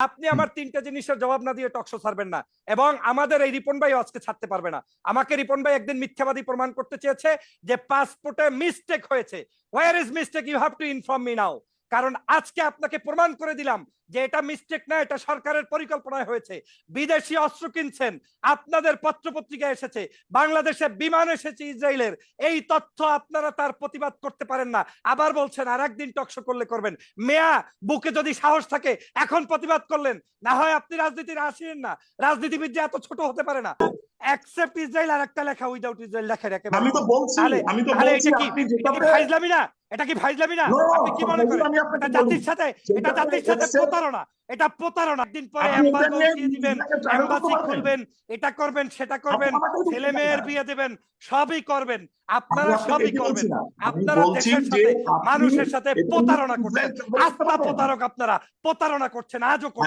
আপনি আমার তিনটা জিনিসের জবাব না দিয়ে টকশো ছাড়বেন না। এবং আমাদের এই রিপন ভাই আজকে ছাড়তে পারবে না। আমাকে রিপন ভাই একদিন মিথ্যাবাদী প্রমাণ করতে চেয়েছে যে পাসপোর্টে মিস্টেক হয়েছে। Where is mistake you have to inform me now কারণ আজকে আপনাকে প্রমাণ করে দিলাম যে এটা মিস্টেক না এটা সরকারের পরিকল্পনায় হয়েছে। বিদেশি অস্ত্র কিনছেন আপনাদের পত্রপত্রিকা এসেছে বাংলাদেশে বিমান এসেছে ইসরায়েলের। এই তথ্য আপনারা তার প্রতিবাদ করতে পারেন না। আবার বলছেন আর একদিন টকশো করলে করবেন। মেয়া বুকে যদি সাহস থাকে এখন প্রতিবাদ করলেন। না হয় আপনি রাজনীতির আসেন না রাজনীতিবিদ যে এত ছোট হতে পারে না। অ্যাকসেপ্ট ইসরায়েল আর একটা লেখা উইদাউট ইসরায়েল লেখা রেখে আমি তো বলছি আমি তো বলছি আপনি যেভাবে ফাইজলামি না? এটা কি ফাইজলামি না? আপনি কি মনে করেন? এটা জাতির সাথে এটা জাতির সাথে প্রতারণা। এটা প্রতারণা। দিন পরে নিয়ে দিয়ে দিবেন এম্বাসি খুলবেন এটা করবেন সেটা করবেন ছেলে মেয়ের বিয়ে দেবেন সবই করবেন। আপনারা সবই করবেন। আপনারা দেশের সাথে মানুষের সাথে প্রতারণা করছেন। আস্থা প্রতারক আপনারা। প্রতারণা করছেন আজও।